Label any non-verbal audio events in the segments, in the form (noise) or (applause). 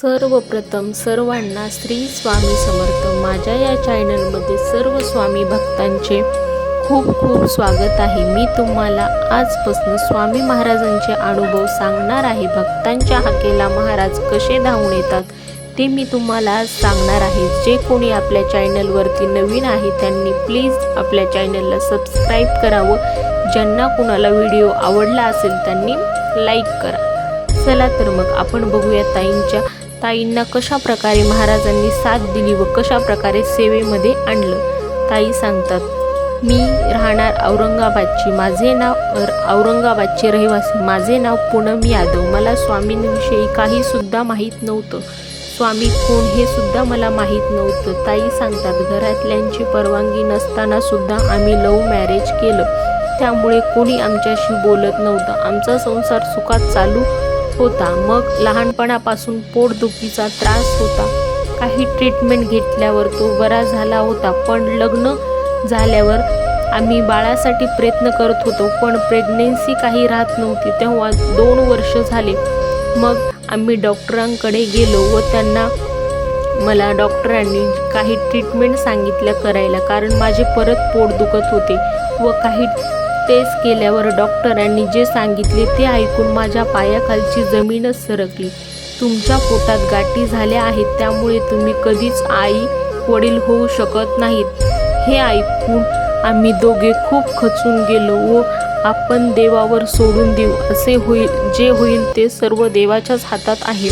सर्वप्रथम सर्वांना श्री स्वामी समर्थ. माझ्या या चॅनलमध्ये सर्व स्वामी भक्तांचे खूप खूप स्वागत आहे. मी तुम्हाला आजपासून स्वामी महाराजांचे अनुभव सांगणार आहे. भक्तांच्या हाकेला महाराज कसे धावून येतात ते मी तुम्हाला आज सांगणार आहे. जे कोणी आपल्या चॅनलवरती नवीन आहे त्यांनी प्लीज आपल्या चॅनलला सबस्क्राईब करावं. ज्यांना कुणाला व्हिडिओ आवडला असेल त्यांनी लाईक करा. चला तर मग आपण बघूया ताईंच्या ताईंना कशा प्रकारे महाराजांनी साथ दिली व कशा प्रकारे सेवेमध्ये आणलं? ताई सांगतात मी राहणार औरंगाबादची. माझे नाव औरंगाबादचे रहिवासी. माझे नाव पूनम यादव. मला स्वामींविषयी काही सुद्धा माहीत नव्हतं. स्वामी कोण हे सुद्धा मला माहीत नव्हतं. ताई सांगतात घरातल्यांची परवानगी नसताना सुद्धा आम्ही लव्ह मॅरेज केलं. त्यामुळे कोणी आमच्याशी बोलत नव्हतं. आमचा संसार सुखात चालू होता. मग लहानपणापासून पोटदुखीचा त्रास होता. काही ट्रीटमेंट घेतल्यावर तो बरा झाला होता. पण लग्न झाल्यावर आम्ही बाळासाठी प्रयत्न करत होतो पण प्रेग्नेन्सी काही राहत नव्हती. तेव्हा दोन वर्ष झाले. मग आम्ही डॉक्टरांकडे गेलो व त्यांना मला डॉक्टरांनी काही ट्रीटमेंट सांगितल्या करायला. कारण माझे परत पोट दुखत होते व काही तेच केल्यावर डॉक्टरांनी जे सांगितले ते ऐकून माझ्या पायाखालची जमीनच सरकली. तुमच्या पोटात गाठी झाल्या आहेत त्यामुळे तुम्ही कधीच आई वडील होऊ शकत नाहीत. हे ऐकून आम्ही दोघे खूप खचून गेलो. व आपण देवावर सोडून देऊ. असे होईल जे होईल ते सर्व देवाच्याच हातात आहे.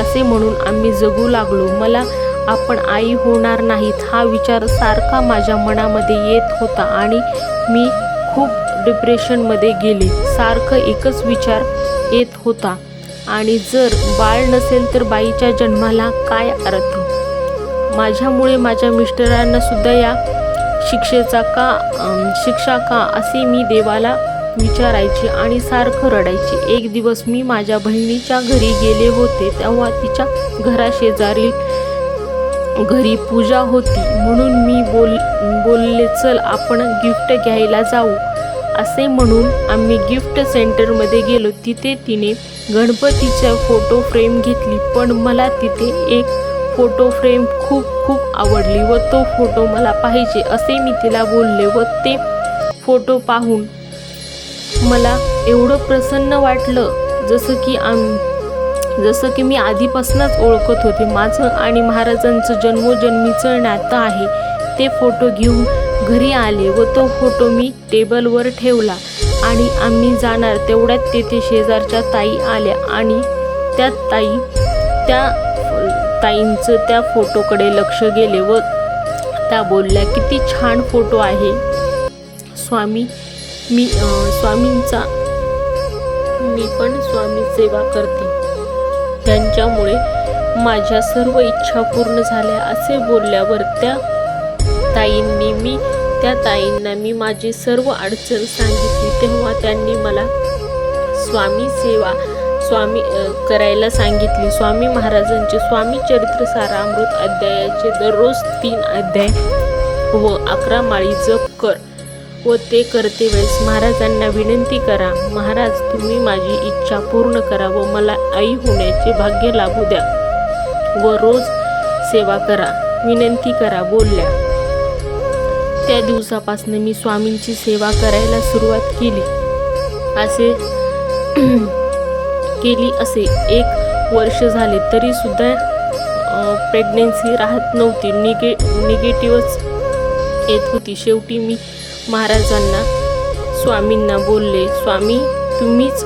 असे म्हणून आम्ही जगू लागलो. मला आपण आई होणार नाहीत हा विचार सारखा माझ्या मनामध्ये येत होता आणि मी खूप डिप्रेशनमध्ये गेले. सारखं एकच विचार येत होता. आणि जर बाळ नसेल तर बाईच्या जन्माला काय अर्थ? माझ्यामुळे माझ्या मिस्टरांना सुद्धा या शिक्षेचा का शिक्षा का असे मी देवाला विचारायची आणि सारखं रडायची. एक दिवस मी माझ्या बहिणीच्या घरी गेले होते तेव्हा तिच्या घराशेजारील घरी पूजा होती म्हणून मी बोल बोलले चल आपण गिफ्ट घ्यायला जाऊ. असे म्हणून आम्ही गिफ्ट सेंटरमध्ये गेलो. तिथे तिने गणपतीच्या फोटो फ्रेम घेतली पण मला तिथे एक फोटो फ्रेम खूप खूप आवडली व तो फोटो मला पाहिजे असे मी तिला बोलले व ते फोटो पाहून मला एवढं प्रसन्न वाटलं जसं की आम जसं की मी आधीपासूनच ओळखत होते. माझं आणि महाराजांचं जन्मोजन्मीचं नातं आहे. ते फोटो घेऊन घरी आले व तो फोटो मी टेबलवर ठेवला आणि आम्ही जाणार तेवढ्यात तेथे शेजारच्या ताई आल्या आणि त्या ताई त्या ताईंचं त्या फोटोकडे लक्ष गेले व त्या बोलल्या किती छान फोटो आहे. स्वामी मी स्वामींचा मी पण स्वामी सेवा करते. त्यांच्यामुळे माझ्या सर्व इच्छा पूर्ण झाल्या असे बोलल्यावर त्या ताईंनी मी त्या ताईंना मी माझी सर्व अडचण सांगितली. तेव्हा त्यांनी मला स्वामी सेवा स्वामी करायला सांगितली. स्वामी महाराजांचे स्वामी चरित्र सारामृत अध्यायाचे दररोज तीन अध्याय व अकरा माळी जप कर. व ते करते वेळेस महाराजांना विनंती करा महाराज तुम्ही माझी इच्छा पूर्ण करा व मला आई होण्याचे भाग्य लाभू द्या व रोज सेवा करा विनंती करा बोलल्या. त्या दिवसापासून मी स्वामींची सेवा करायला सुरुवात केली. असे (clears throat) केली असे एक वर्ष झाले तरी सुद्धा प्रेग्नेन्सी राहत नव्हती. निगे निगेटिव्हच येत होती. शेवटी मी महाराजांना स्वामींना बोलले स्वामी तुम्हीच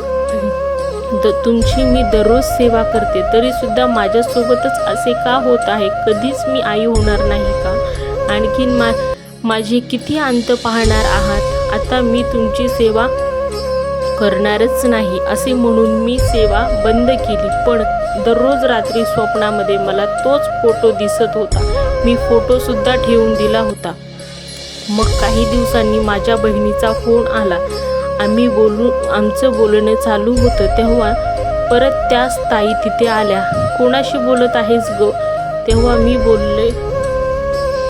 द तुमची मी दररोज सेवा करते तरी सुद्धा माझ्यासोबतच असे का होत आहे? कधीच मी आई होणार नाही का? आणखीन मा माझे किती अंत पाहणार आहात? आता मी तुमची सेवा करणारच नाही असे म्हणून मी सेवा बंद केली. पण दररोज रात्री स्वप्नामध्ये मला तोच फोटो दिसत होता. मी फोटोसुद्धा ठेवून दिला होता. मग काही दिवसांनी माझ्या बहिणीचा फोन आला. आम्ही बोलू आमचं बोलणं चालू होतं तेव्हा परत त्याच ताई तिथे आल्या. कोणाशी बोलत आहेस ग? तेव्हा मी बोलले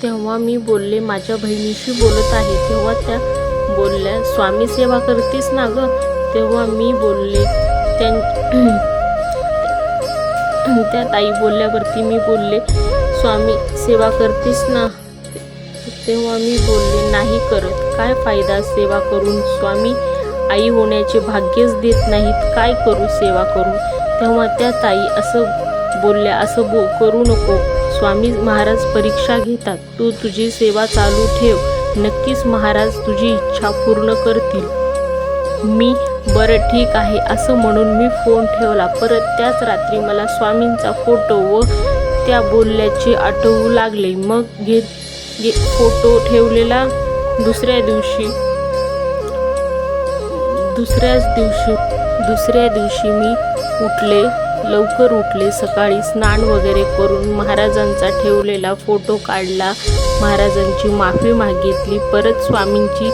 तेव्हा मी बोलले माझ्या बहिणीशी बोलत आहे. तेव्हा त्या बोलल्या स्वामी सेवा करतेस ना ग? तेव्हा मी बोलले त्यां त्या ताई बोलल्यावरती मी बोलले स्वामी सेवा करतेस ना? तेव्हा मी बोलले नाही करत. काय फायदा सेवा करून? स्वामी आई होण्याचे भाग्यच देत नाहीत. काय करू सेवा करू तेव्हा त्या ताई असं बोलल्या असं बो करू नको. स्वामी महाराज परीक्षा घेतात. तू तुझी सेवा चालू ठेव. नक्कीच महाराज तुझी इच्छा पूर्ण करतील. मी? बरं ठीक आहे. असं म्हणून मी फोन ठेवला. परत त्याच रात्री मला स्वामींचा फोटो व त्या बोलल्याचे आठवू लागले. मग घे फोटो ठेवलेला दुसऱ्या दिवशी. दुसऱ्याच दिवशी दुसऱ्या दिवशी मी उठले लवकर उठले सकाळी स्नान वगैरे करून महाराजांचा ठेवलेला फोटो काढला महाराजांची माफी मागितली परत स्वामींची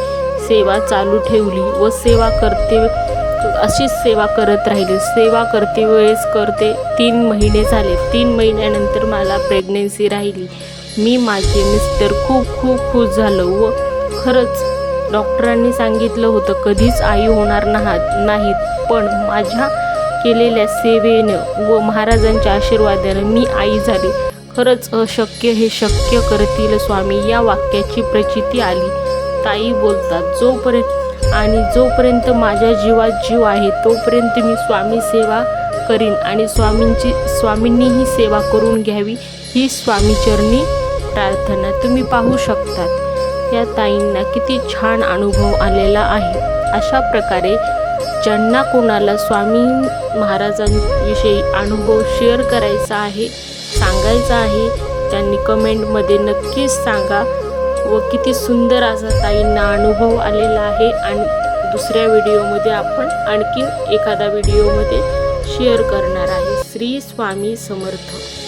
सेवा चालू ठेवली व सेवा करते अशीच सेवा करत राहिली. सेवा करते वेळेस करते तीन महिने झाले. तीन महिन्यानंतर मला प्रेग्नेन्सी राहिली. मी माझे मिस्टर खूप खूप खुश झालं व खरंच डॉक्टरांनी सांगितलं होतं कधीच आई होणार नाहात नाहीत पण माझ्या केलेल्या सेवेनं व महाराजांच्या आशीर्वादानं मी आई झाली. खरंच अशक्य हे शक्य करतील स्वामी. या वाक्याची प्रचिती आली. ताई बोलतात जोपर्यंत आणि जोपर्यंत माझ्या जीवात जीव आहे तोपर्यंत मी स्वामी सेवा करीन आणि स्वामींची स्वामींनीही सेवा करून घ्यावी ही स्वामीचरणी प्रार्थना तुम्ही पाहू शकतात. या ताईंना किती छान अनुभव आलेला आहे. अशा प्रकारे ज्यांना कोणाला स्वामी महाराजांविषयी अनुभव शेअर करायचा आहे सांगायचा आहे त्यांनी कमेंटमध्ये नक्कीच सांगा व किती सुंदर असा ताईंना अनुभव आलेला आहे आणि दुसऱ्या व्हिडिओमध्ये आपण आणखीन एखादा व्हिडिओमध्ये शेअर करणार आहे. श्री स्वामी समर्थ.